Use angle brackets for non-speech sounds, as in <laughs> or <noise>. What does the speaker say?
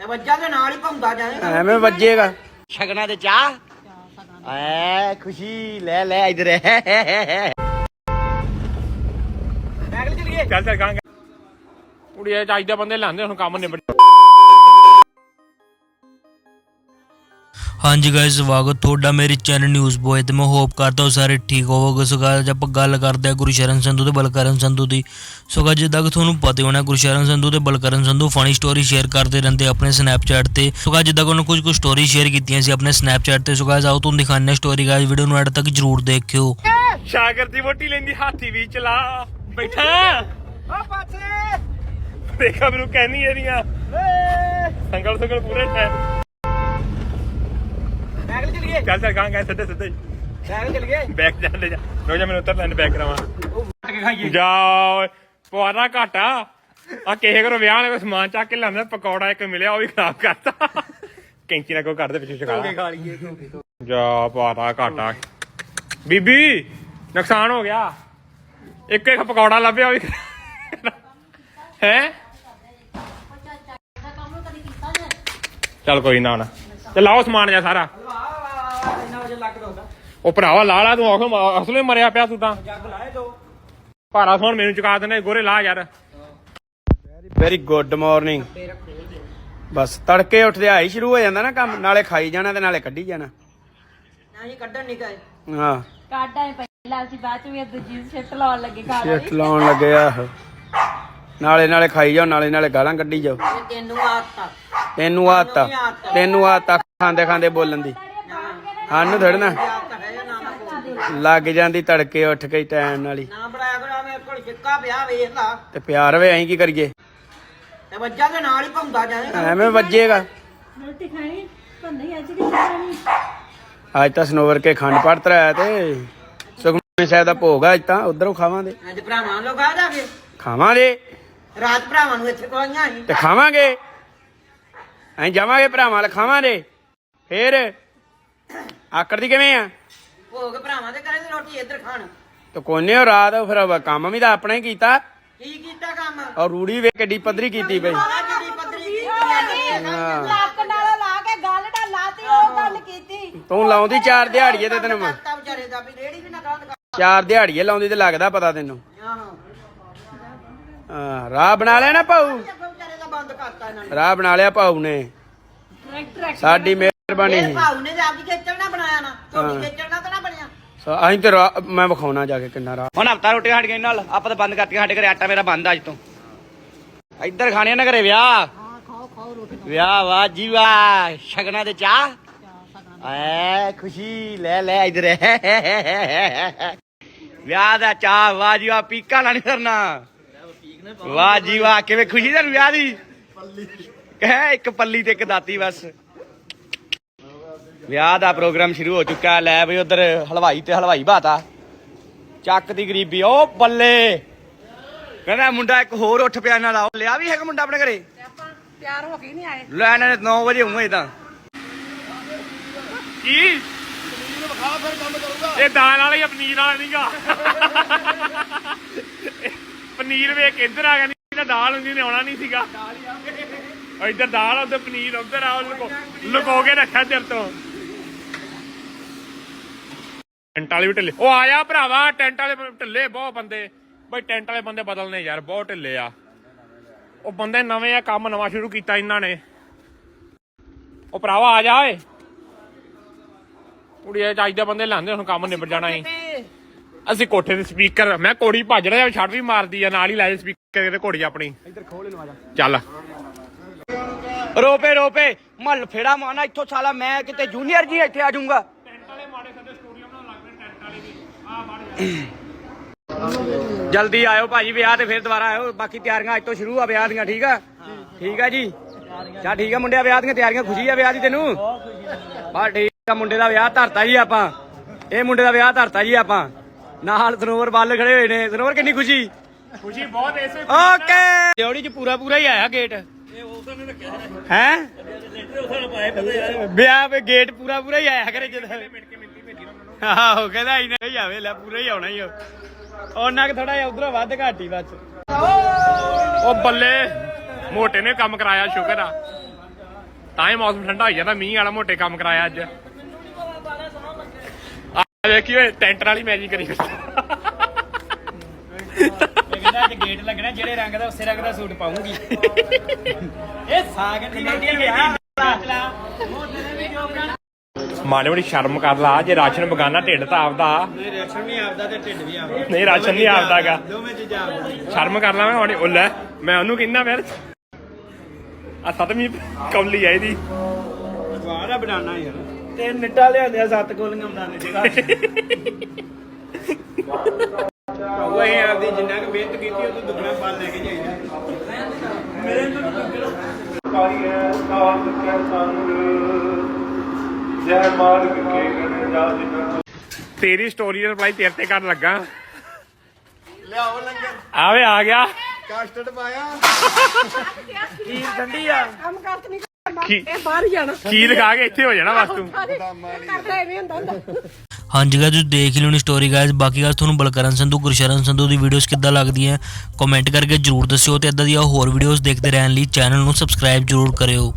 ਤੇ ਵੱਜਾ ਦੇ ਨਾਲ ਹੀ ਭੌਂਦਾ ਜਾਏਗਾ ਐਵੇਂ ਵੱਜੇਗਾ। ਸ਼ਗਨਾਂ ਦੇ ਚਾਹ? ਐ ਖੁਸ਼ੀ ਲੈ ਲੈ ਇਧਰ। ਚੱਲ ਚੱਲ ਗਾਂਗੇ ਕੁੜੀਏ ਚੱਜ ਦੇ ਬੰਦੇ ਲਾਂਦੇ ਹੁਣ ਕੰਮ ਨਿਬੜ ਹਾਂਜੀ ਗਾਇਸ ਸਵਾਗਤ ਤੁਹਾਡਾ ਮੇਰੇ ਚੈਨਲ ਨਿਊਜ਼ ਬੋਏ ਤੇ। ਮੈਂ ਹੋਪ ਕਰਦਾ ਹਾਂ ਸਾਰੇ ਠੀਕ ਹੋਵੋਗੇ। ਸੋ ਅੱਜ ਆਪਾਂ ਗੱਲ ਕਰਦੇ ਹਾਂ ਗੁਰਸ਼ਰਨ ਸੰਧੂ ਤੇ ਬਲਕਰਨ ਸੰਧੂ ਦੀ। ਸੋ guys, ਜਿੱਦਾਂ ਕਿ ਤੁਹਾਨੂੰ ਪਤਾ ਹੀ ਹੋਣਾ ਗੁਰਸ਼ਰਨ ਸੰਧੂ ਤੇ Balkaran Sandhu funny story share ਕਰਦੇ ਰਹਿੰਦੇ ਆਪਣੇ ਸਨੈਪਚੈਟ ਤੇ। ਸੋ guys, ਜਿੱਦਾਂ ਕਿ ਉਹਨਾਂ ਕੁਝ ਕੁ ਸਟੋਰੀ ਸ਼ੇਅਰ ਕੀਤੀਆਂ ਸੀ ਆਪਣੇ ਸਨੈਪਚੈਟ ਤੇ। ਸੋ guys, ਆਓ ਤੁਹਾਨੂੰ ਦਿਖਾਉਂਦੇ ਸਟੋਰੀ ਗਾਇਸ ਵੀਡੀਓ ਨੂੰ ਐਡ ਤੱਕ ਜਰੂਰ ਦੇਖਿਓ। ਸ਼ਾਗਰ ਦੀ ਵੋਟੀ ਲੈਂਦੀ ਹਾਥੀ ਵੀ ਚਲਾ। ਬੈਠਾ। ਓ ਪਾਸੇ ਦੇਖਾ ਮੈਨੂੰ ਕਹਿਨੀ ਇਹਦੀਆਂ। ਸੰਗਲ ਸੰਗਲ ਪੂਰੇ ਸਾਈਕਲ ਚਲੀਏ ਚੱਲ ਚੱਲ ਗਾਂਗੇ ਸਿੱਧੇ ਸਿੱਧੇ। ਸਾਈਕਲ ਚਲੀਏ ਬੈਕ ਜਾਂਦੇ ਜਾ। ਰੋ ਜਾ ਮੈਨੂੰ ਉੱਤਰ ਲੈਣ ਬੈਕ ਕਰਾਵਾਂ। ਉਹ ਵੱਟ ਕੇ ਖਾਈਏ। ਜਾ ਓਏ ਪਵਾਰਾ ਘਾਟਾ ਆ। ਕਿਸੇ ਘਰੋਂ ਵਿਆਹ ਨੇ ਕੋਈ ਸਮਾਨ ਚੱਕ ਕੇ ਲਿਆਂਦਾ ਪਕੌੜਾ ਇੱਕ ਮਿਲਿਆ ਉਹ ਵੀ ਖਰਾਬ ਕਰਤਾ। ਕੈਂਚੀ ਨਾਲ ਕੋ ਕਰਦੇ ਪਿੱਛੇ ਚਕਾ ਖਾ ਲਈਏ ਧੋਕੇ ਜਾ ਪਵਾਰਾ ਘਾਟਾ ਬੀਬੀ ਨੁਕਸਾਨ ਹੋ ਗਿਆ। ਇੱਕ ਇੱਕ ਪਕੌੜਾ ਲੱਭਿਆ ਉਹ ਵੀ ਹੈ? ਚੱਲ ਕੋਈ ਨਾ ਨਾ ਤੇ ਲਾਓ ਸਮਾਨ ਜਾ ਸਾਰਾ ਵਾਹ ਵਾਹ ਵਾਹ ਇੰਨਾ ਵਜੇ ਲੱਗ ਦੋਗਾ ਉਹ ਭਰਾਵਾ ਲਾ ਲਾ ਤੂੰ ਆਖੋ ਅਸਲੇ ਮਰਿਆ ਪਿਆ ਤੂੰ ਤਾਂ। ਜੱਗ ਲਾਏ ਦੋ। ਭਾਰਾ ਸੋਣ ਮੈਨੂੰ ਚੁਕਾ ਦੇਣੇ ਗੋਰੇ ਲਾ ਯਾਰ। ਵੈਰੀ ਗੁੱਡ ਮਾਰਨਿੰਗ ਬਸ ਤੜਕੇ ਉੱਠਦੇ ਆਈ ਸ਼ੁਰੂ ਹੋ ਜਾਂਦਾ ਨਾ ਕੰਮ ਨਾਲੇ ਖਾਈ ਜਾਣਾ ਤੇ ਨਾਲੇ ਕੱਢੀ ਜਾਣਾ। ਨਹੀਂ ਕੱਢਣ ਨਹੀਂ ਗਏ। ਹਾਂ। ਕਾਢਾਂ ਪਹਿਲਾਂ ਅਸੀਂ ਬਾਅਦ ਚ ਵੀ ਦੂਜੀ ਸ਼ਿਫਟ ਲਾਉਣ ਲੱਗੇ ਘਰ ਸ਼ਿਫਟ ਲਾਉਣ ਲੱਗੇ ਆ। ਨਾਲੇ ਨਾਲੇ ਖਾਈ ਜਾਓ ਨਾਲੇ ਨਾਲੇ ਗਾਲਾਂ ਕੱਢੀ ਜਾਓ। ਤੈਨੂੰ ਆਦਤ। ਆ ਤੈਨੂੰ ਆਤਾ ਤੈਨੂੰ ਆਤਾ ਖਾਂਦੇ ਖਾਂਦੇ ਬੋਲਣ ਦੀ। ਸਾਨੂੰ ਥੜਨਾ ਆਦਤ ਹੈ ਜਾਂ ਨਾ ਨਾ ਕੋਈ। ਲੱਗ ਜਾਂਦੀ ਤੜਕੇ ਉੱਠ ਕੇ ਟਾਈਮ ਨਾਲ ਹੀ। ਨਾ ਬਣਾਇਆ ਕਰੋ ਮੇਰੇ ਕੋਲ ਸਿੱਕਾ ਪਿਆ ਵੇਖ ਲਾ। ਤੇ ਪਿਆਰ ਵੇ ਅਸੀਂ ਕੀ ਕਰੀਏ? ਤੇ ਵੱਜਾ ਦੇ ਨਾਲ ਹੀ ਭੌਂਦਾ ਜਾਏਗਾ ਐਵੇਂ ਵੱਜੇਗਾ। ਰੋਟੀ ਖਾਣੀ ਪਰ ਨਹੀਂ ਅੱਜ ਕਿ ਖਾਣੀ ਅੱਜ ਤਾਂ ਸਨੋਵਰ ਕੇ ਖੰਡ ਪਾਠ ਤਰਾਇਆ ਤੇ। ਸੁਖਮਨੀ ਸਾਹਿਬ ਦਾ ਭੋਗ ਆ ਅੱਜ ਤਾਂ ਉਧਰੋਂ ਖਾਵਾਂਗੇ। ਅੱਜ ਭਰਾਵਾਂ ਲੋਕ ਆ ਜਾਵੇ ਖਾਵਾਂਗੇ। ਰਾਤ ਭਰਾਵਾਂ ਨੂੰ ਇੱਥੇ ਕੋਈਆਂ ਸੀ। ਤੇ ਖਾਵਾਂਗੇ। ਅਸੀਂ ਜਾਵਾਂਗੇ ਭਰਾਵਾਂ ਨਾਲ ਖਾਵਾਂਗੇ। ਫੇਰ ਆਕੜ ਦੀ ਕਿਵੇਂ ਆ? ਭੋਗ ਭਰਾਵਾਂ ਦੇ ਕਰੇ ਤੇ ਰੋਟੀ ਇੱਧਰ ਖਾਣ। ਤੇ ਕੋਨੇ ਉਹ ਰਾਤ ਫਿਰ ਕੰਮ ਵੀ ਤਾਂ ਆਪਣਾ ਹੀ ਕੀਤਾ। ਕੀ ਕੀਤਾ ਕੰਮ? ਔਰ ਰੂੜੀ ਵੇ ਕਿੱਡੀ ਪੱਧਰੀ ਕੀਤੀ ਪਈ। ਆਹ ਜਿਹੜੀ ਪੱਧਰੀ ਕੀਤੀ ਆ ਹਾਂ। ਲੱਕ ਨਾਲ ਲਾ ਕੇ ਗੱਲ ਡਾ ਲਾਤੀ ਉਹ ਗੱਲ ਕੀਤੀ। ਤੂੰ ਲਾਉਂਦੀ ਚਾਰ ਦਿਹਾੜੀਏ ਤੇ ਤੈਨੂੰ ਮੈਂ। ਕਰਤਾ ਵਿਚਾਰੇ ਦਾ ਵੀ ਰੇੜੀ ਵੀ ਨਾ ਗੰਦ ਕਰ। ਚਾਰ ਦਿਹਾੜੀਏ ਲਾਉਂਦੀ ਤੇ ਲੱਗਦਾ ਪਤਾ ਤੈਨੂੰ। ਆਹੋ। ਹਾਂ ਰਾਹ ਬਣਾ ਲਿਆ ਨਾ ਭਾਊ। ਅੱਗੋਂ ਵਿਚਾਰੇ ਦਾ ਬੰਦ ਕਰਤਾ ਇਹਨਾਂ ਨੇ। ਰਾਹ ਬਣਾ ਲਿਆ ਭਾਊ ਨੇ। ਸਾਡੀ ਮਿਹਰਬਾਨੀ ਇਹ ਸੀ। ਭਾਉ ਨੇ ਤੇ ਆਪਦੀ ਖੇਚਲ ਨਾ ਬਣਾਇਆ ਨਾ ਤੁਹਾਡੀ ਖੇਚਲ ਨਾ ਤਾਂ ਨਾ ਬਣਿਆ। ਸੋ ਅਸੀਂ ਤੇ ਮੈਂ ਵਿਖਾਉਣਾ ਜਾ ਕੇ ਕਿੰਨਾ ਰਾਹ। ਹੁਣ ਹਫਤਾ ਰੋਟੀ ਹਟ ਗਈ ਨਾਲ ਆਪਾਂ ਤਾਂ ਬੰਦ ਕਰਤੀਆਂ ਸਾਡੇ ਘਰੇ ਆਟਾ ਮੇਰਾ ਬੰਦ ਅੱਜ ਤੋਂ। ਇੱਧਰ ਖਾਣੇ ਨਾ ਘਰੇ ਵਿਆਹ। ਹਾਂ ਖਾਓ ਖਾਓ ਰੋਟੀ ਵਿਆਹ ਵਾਹ ਜੀ ਵਾਹ ਸ਼ਗਨਾਂ ਦੇ ਚਾਹ। ਐ ਖੁਸ਼ੀ ਲੈ ਲੈ ਇਧਰ। ਵਿਆਹ ਦਾ ਚਾਹ ਵਾਹ ਜੀ ਵਾਹ ਪੀਕਾ ਨਾ ਨਹੀਂ ਕਰਨਾ ਵਾਹ ਜੀ ਵਾਹ ਕਿਵੇਂ ਖੁਸ਼ੀ ਦਾ ਵਿਆਹ ਦੀ? ਪੱਲੀ। ਕਹਿ ਇੱਕ ਪੱਲੀ ਤੇ ਇੱਕ ਦਾਤੀ ਬਸ। ਵਿਆਹ ਦਾ ਪ੍ਰੋਗਰਾਮ ਸ਼ੁਰੂ ਹੋ ਚੁੱਕਾ ਹੈ। ਲੈ ਬਈ ਉਧਰ ਹਲਵਾਈ ਤੇ ਹਲਵਾਈ ਬਾਤਾ। ਚੱਕ ਦੀ ਗਰੀਬੀ ਉਹ ਬੱਲੇ। ਕਹਿੰਦਾ ਮੁੰਡਾ ਇੱਕ ਹੋਰ ਉੱਠ ਪਿਆ ਦਾ। ਉਹ ਲਿਆ ਵੀ ਹੈਗਾ ਮੁੰਡਾ ਆਪਣੇ ਘਰੇ? ਤਿਆਰ ਹੋ ਕੇ ਨਹੀਂ ਆਏ। ਲੈ ਇਹਨਾਂ ਨੇ 9 ਵਜੇ ਹੋਊਗਾ ਤਾਂ ਕੀ? ਇਹ ਦਾਲ ਵਾਲਾ ਜਾਂ ਪਨੀਰ ਵਾਲਾ ਨਹੀਂਗਾ। ਪਨੀਰ ਵੇਖ ਕੇ ਇੱਧਰ ਆ ਗਿਆ ਨਹੀਂ ਤਾਂ ਦਾਲ ਹੁੰਦੀ ਨੇ ਆਉਣਾ ਨਹੀਂ ਸੀਗਾ। ਉਹ ਇੱਧਰ ਦਾਲ ਉੱਧਰ ਪਨੀਰ ਉੱਧਰ ਆ ਉਹ ਲੁਕੋ ਲੁਕੋ ਕੇ ਰੱਖਿਆ ਤੇਰੇ ਤੋਂ। ਟੈਂਟ ਵਾਲੇ ਵੀ ਢਿੱਲੇ। ਉਹ ਆਇਆ ਭਰਾਵਾ ਟੈਂਟ ਵਾਲੇ ਢਿੱਲੇ ਬਹੁਤ ਬੰਦੇ। ਬਈ ਟੈਂਟ ਵਾਲੇ ਬੰਦੇ ਬਦਲਨੇ ਯਾਰ ਬਹੁਤ ਢਿੱਲੇ ਆ। ਉਹ ਬੰਦੇ ਨਵੇਂ ਆ ਕੰਮ ਨਵਾਂ ਸ਼ੁਰੂ ਕੀਤਾ ਇਹਨਾਂ ਨੇ। ਉਹ ਭਰਾਵਾ ਆ ਜਾ ਓਏ। ਕੁੜੀਏ ਚੱਜ ਦੇ ਬੰਦੇ ਲਾਂਦੇ ਹੁਣ ਕੰਮ ਨਿਬੜ ਜਾਣਾ ਸੀ ਅਸੀਂ ਕੋਠੇ ਤੇ ਸਪੀਕਰ ਮੈਂ ਕੋੜੀ ਭੱਜ ਰਿਹਾ ਛੱਡ ਵੀ ਮਾਰਦੀ ਆ ਨਾਲ ਹੀ ਲੈ ਸਪੀਕਰ ਤੇ ਘੋੜੀ ਆਪਣੀ। ਇੱਧਰ ਖੋਲ ਇਹਨੂੰ ਆ ਜਾ। ਚੱਲ। ਰੋਪੇ ਰੋਪੇ ਮੱਲ ਫੇੜਾ ਮਾਨਾ ਇੱਥੋਂ ਸਾਲਾ ਮੈਂ ਕਿਤੇ ਜੂਨੀਅਰ ਜੀ ਇੱਥੇ ਆ ਜਾਊਂਗਾ ਟੈਂਟ ਵਾਲੇ ਮਾੜੇ ਸੱਦੇ ਸਟੂਡੀਓ ਬਣਾਉਣ ਲੱਗ ਪਏ ਟੈਂਟ ਵਾਲੇ ਵੀ ਆ ਮਾੜੇ ਜਲਦੀ ਆਇਓ ਭਾਜੀ ਵਿਆਹ ਤੇ ਫਿਰ ਦੁਬਾਰਾ ਆਇਓ। ਬਾਕੀ ਤਿਆਰੀਆਂ ਅੱਜ ਤੋਂ ਸ਼ੁਰੂ ਆ ਵਿਆਹ ਦੀਆਂ ਠੀਕ ਆ? ਠੀਕ ਆ ਜੀ? ਚਾ ਠੀਕ ਆ ਮੁੰਡਿਆ ਵਿਆਹ ਦੀਆਂ ਤਿਆਰੀਆਂ ਖੁਸ਼ੀ ਆ ਵਿਆਹ ਦੀ ਤੈਨੂੰ? ਬਸ ਠੀਕ ਆ ਮੁੰਡੇ ਦਾ ਵਿਆਹ ਧਰਤਾ ਜੀ ਆਪਾਂ। ਇਹ ਮੁੰਡੇ ਦਾ ਵਿਆਹ ਧਰਤਾ ਜੀ ਆਪਾਂ। ਨਾਲ ਸਰੋਵਰ ਬੱਲ ਖੜੇ ਹੋਏ ਨੇ। ਸਰੋਵਰ ਕਿੰਨੀ ਖੁਸ਼ੀ? ਖੁਸ਼ੀ ਬਹੁਤ ਐਸੇ ਓਕੇ! ਦਿਉੜੀ ਚ ਪੂਰਾ ਪੂਰਾ ਹੀ ਆਇਆ ਗੇਟ ਹੈ? ਵਿਆਹ ਵੇ ਗੇਟ ਪੂਰਾ ਪੂਰਾ ਹੀ ਆਇਆ ਕਰੇ ਜਦੋਂ। ਆਹੋ ਕਹਿੰਦਾ ਹੀ ਨਹੀਂ ਆਵੇ ਲੈ ਪੂਰਾ ਹੀ ਆਉਣਾ ਹੀ ਉਹ ਉਹਨਾਂ ਕਿ ਥੋੜਾ ਜਿਹਾ ਉਧਰੋਂ ਵੱਧ ਘੱਟ ਬਸ। ਉਹ ਬੱਲੇ ਮੋਟੇ ਨੇ ਕੰਮ ਕਰਾਇਆ ਸ਼ੁਕਰ ਆ। ਤਾਂ ਹੀ ਮੌਸਮ ਠੰਡਾ ਹੋ ਜਾਂਦਾ ਮੀਂਹ ਵਾਲਾ ਮੋਟੇ ਕੰਮ ਕਰਾਇਆ ਅੱਜ। ਆ ਵੇਖੀ ਓਏ ਟੈਂਟਰ ਵਾਲੀ ਮੈਜਿਕ ਕਰੀ ਕਹਿੰਦਾ ਅੱਜ ਗੇਟ ਲੱਗਣਾ ਜਿਹੜੇ ਰੰਗ ਦਾ ਉਸੇ ਰੰਗ ਦਾ ਸੂਟ ਪਾਉਂਗੀ। <laughs> ਇਹ ਸਾਗ ਦੀ ਰੋਟੀ ਵਿਆਹ ਮਾੜੇ ਬੜੀ ਸ਼ਰਮ ਕਰ ਲਾ ਜੇ ਰਾਸ਼ਨ ਬਗਾਨਾ ਢਿੱਡ ਤਾਂ ਆਪਦਾ। ਨਹੀਂ ਰੇਸ਼ਨ ਨਹੀਂ ਆਪਦਾ ਤੇ ਢਿੱਡ ਵੀ ਆਪਦਾ। ਨਹੀਂ ਰਾਸ਼ਨ ਨਹੀਂ ਆਪਦਾਗਾ। ਦੋਵੇਂ ਚੀਜ਼ਾਂ ਸ਼ਰਮ ਕਰ ਲਾ ਮੈਂ ਹੁਣ ਉਹ ਲੈ ਮੈਂ ਉਹਨੂੰ ਕਹਿੰਦਾ ਫਿਰ ਆ ਸਤਵੀਂ ਕੌਲੀ ਆ ਇਹਦੀ। ਬਾਹਰ ਬਣਾਣਾ ਯਾਰ। ਤੇ ਨਿੱਟਾ ਲਿਆਂਦੇ ਆ ਸੱਤ ਗੋਲੀਆਂ ਬਣਾਉਣੇ ਜਗ੍ਹਾ। ਉਹ ਇਹ ਆਪਦੀ ਜਿੰਨਾ ਕੁ ਮਿਹਨਤ ਕੀਤੀ ਉਹ ਤੋਂ ਦੁੱਗਣਾ ਫਲ ਲੈ ਕੇ ਜਾਈਦਾ। ਤੇਰੀ ਸਟੋਰੀ ਦਾ ਰਿਪਲਾਈ ਤੇਰੇ ਤੇ ਕਰਨ ਲੱਗਾ। ਲਿਆਓ ਲੰਗਰ। ਆਵੇ ਆ ਗਿਆ। ਕਸਟਰਡ ਪਾਇਆ। ਕੀ ਠੰਡੀ ਆ? ਕੰਮ ਕਰਤ ਨਹੀਂ ਕਰਨਾ। ਕੀ? ਇਹ ਬਾਹਰ ਹੀ ਜਾਣਾ। ਕੀ ਲਿਖਾ ਕੇ ਇੱਥੇ ਹੋ ਜਾਣਾ ਬਸ ਤੂੰ ਕਰਦਾ ਐਵੇਂ ਹੁੰਦਾ ਹੁੰਦਾ। ਹਾਂਜੀ ਤੁਸੀਂ ਦੇਖ ਹੀ ਲਿਓਣੀ ਸਟੋਰੀ ਗਾਇਸ ਬਾਕੀ ਗੱਲ ਤੁਹਾਨੂੰ ਬਲਕਰਨ ਸੰਧੂ ਗੁਰਸ਼ਰਨ ਸੰਧੂ ਦੀ ਵੀਡੀਓਜ਼ ਕਿੱਦਾਂ ਲੱਗਦੀਆਂ ਕਮੈਂਟ ਕਰਕੇ ਜਰੂਰ ਦੱਸਿਓ ਤੇ ਇਦਾਂ ਦੀਆਂ ਹੋਰ ਵੀਡੀਓਜ਼ ਦੇਖਦੇ ਰਹਿਣ ਲਈ ਚੈਨਲ ਨੂੰ ਸਬਸਕ੍ਰਾਈਬ ਜਰੂਰ ਕਰਿਓ।